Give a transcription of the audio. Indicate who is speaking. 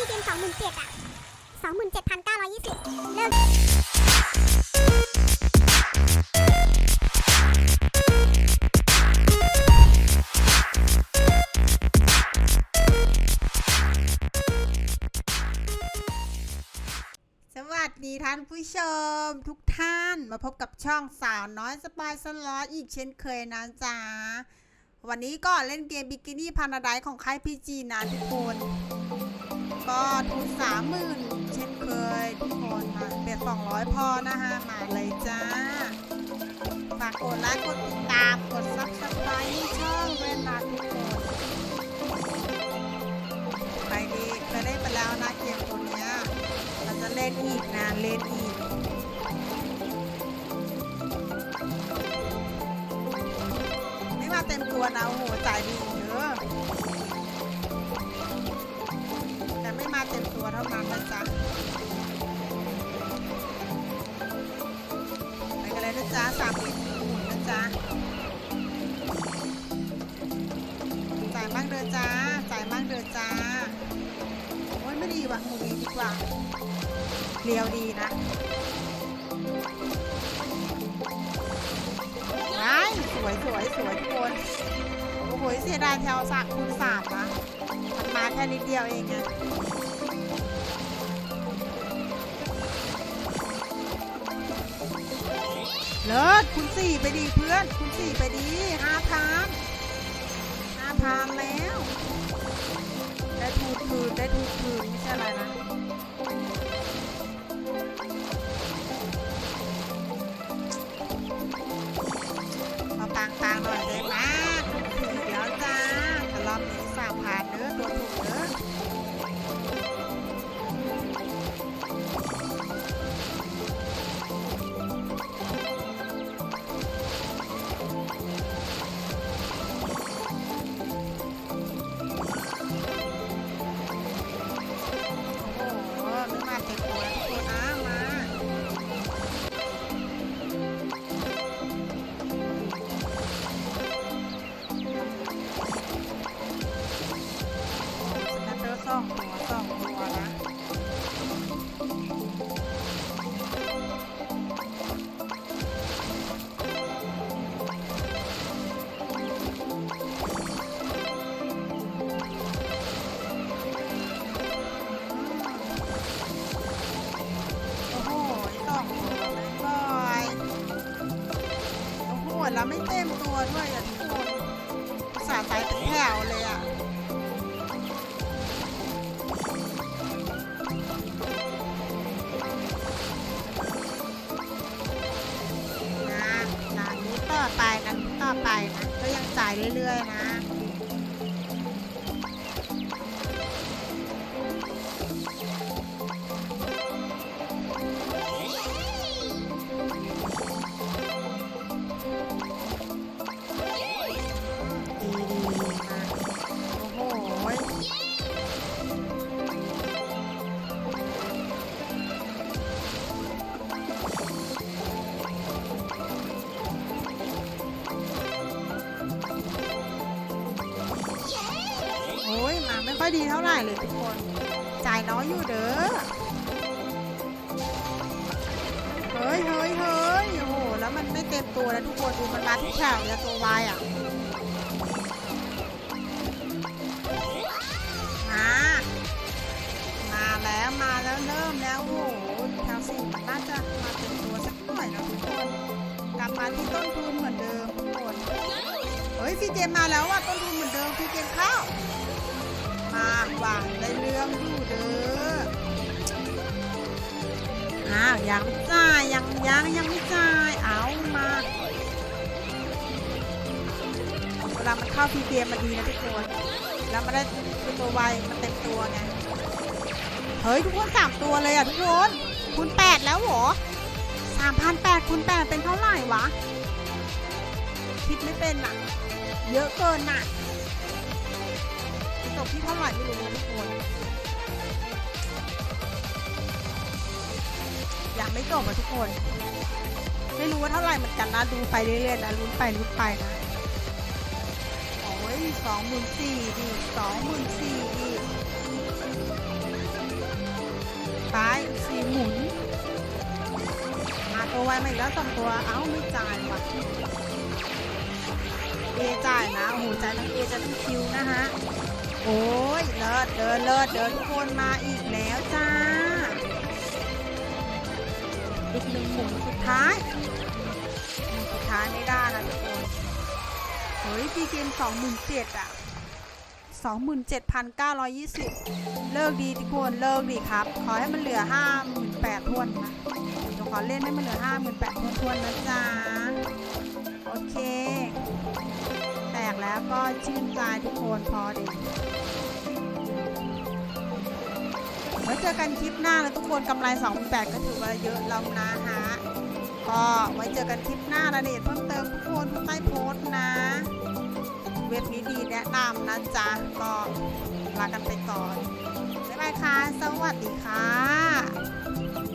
Speaker 1: ซีเกมสองหมื่นเจ็ดอะสองหมื่นเจ็ดพันเก้าร้อยยี่สิบเริ่ม
Speaker 2: สวัสดีท่านผู้ชม ทุกท่านมาพบกับช่องสาวน้อยสปายสล็อตอีกเช่นเคยนะจ๊ะ วันนี้ก็เล่นเกมบิกินี่พานาไดของค่ายพีจีนะทุกคน ก็ทุนสามหมื่นเช่นเคยทุกคนมาเบ็ดสองร้อยพอนะฮะมาเลยจ้า ฝากกดไลค์กดติดตามกดซับสไครต์ช่องเวนนะทุกคนไปดีเคยเล่นไปแล้วนะเกมตัวเนี้ยเราจะเล่นอีกนะเล่นอีกไม่มาเต็มตัวนะโอ้โหจ่ายดีเยอะาเต็มตัวเท่านั้นนะจ๊ะไปกันเลยนะจ๊ะสามสิบหมุนนะจ๊ะจ่ายบ้างเดินจ้าจ่ายบ้างเดินจ้าโอ้ยไม่ดีว่ะหมูนี้ดีกว่าเรียวดีนะได้สวยสวยสวยทุกคนโอ้โหเสียดายแถวสักคูณสามนะมันมาแค่นิดเดียวเองไง เลิศคุณสี่ไปดีเพื่อน คุณสี่ไปดีห้าพันห้าพันแล้ว ได้ทูดคืนได้ทูดคืนไม่ใช่อะไรนะ องตัวสองตัวนะโอ้โหสองตัวเลยบอยโอ้โหแล้วไม่เต็มตัวด้วยอะทุกคนอุตสาห์ใส่เป็นแถวเลยอะ ไปนะก็ยังจ่ายเรื่อยๆนะ อยดีเท่าไหร่เลยทุกคน จ่ายน้อยอยู่เด้อ เฮ้ยเฮ้ยเฮ้ยโอ้โห แล้วมันไม่เต็มตัวแล้วทุกคนดูมันมาทุกแถวเลยตัววายอะมามาแล้วมาแล้วเริ่มแล้วโอ้โหแถวสี่มันน่าจะมาเต็มตัวสักหน่อยนะทุกคนกลับมาที่ต้นทุนเหมือนเดิมทุกคน เฮ้ยซีเจมมาแล้วว่ะต้นทุนเหมือนเดิมซีเจมเข้า มาว่ะได้เรื่องอยู่เด้ออ้าวยังไม่จ่ายยังยังยังไม่จ่ายเอามาเวลามันเข้าพีเมันดีนะทุกคนแล้วมันได้ตัวไวมันเต็มตัวไงเฮ้ยทุกคนสามตัวเลยอะทุกคนคูณแปดแล้วเหรอสามพันแปดคูณแปดเป็นเท่าไหร่วะ คิดไม่เป็นอะ เยอะเกินน่ะ บที่เท่าไหร่ไม่รู้ทุกคน อยากไม่จบอะทุกคน ไม่รู้ว่าเท่าไหร่เหมือนกันนะ ดูไปเรื่อยๆนะลุ้นไปลุ้นไปนะ โอ้ยสองหมื่นสี่ดีสองหมื่นสี่ดิายสี่หมุนมาตัวไวมาอีกแล้วสองตัว เอ้าไม่จ่ายว่ะเอจ่ายนะโอ้โหจ่ายทั้งเอจ่ายทั้งคิวนะฮะ โอ้ยเลิศเดินเลิศเดินคนมาอีกแล้วจ้าอีกหนึ่งหมุนสุดท้ายหมุนสุดท้ายไม่ได้นะทุกคนเฮ้ยพีเกมสองหมื่นเจ็ดอะสองหมื่นเจ็ดพันเก้าร้อยยี่สิบเลิกดีทุกคนเลิกดีครับ ขอให้มันเหลือห้าหมื่นแปดทวนนะเดี๋ยวขอเล่นให้มันเหลือห้าหมื่นแปดทวนทวนนะจ๊ะโอเค แตกแล้วก็ชื่นใจทุกคนพอดีไว้เจอกันคลิปหน้านะทุกคนกำไร28ก็ถือว่าเยอะแล้วนะฮะก็ไว้เจอกันคลิปหน้ารายละเอียดเพิ่มเติมทุกคนใต้โพสต์นะ เว็บนี้ดีแนะนำนะจ๊ะ ก็ลากันไปก่อนบ๊ายบายค่ะ สวัสดีค่ะ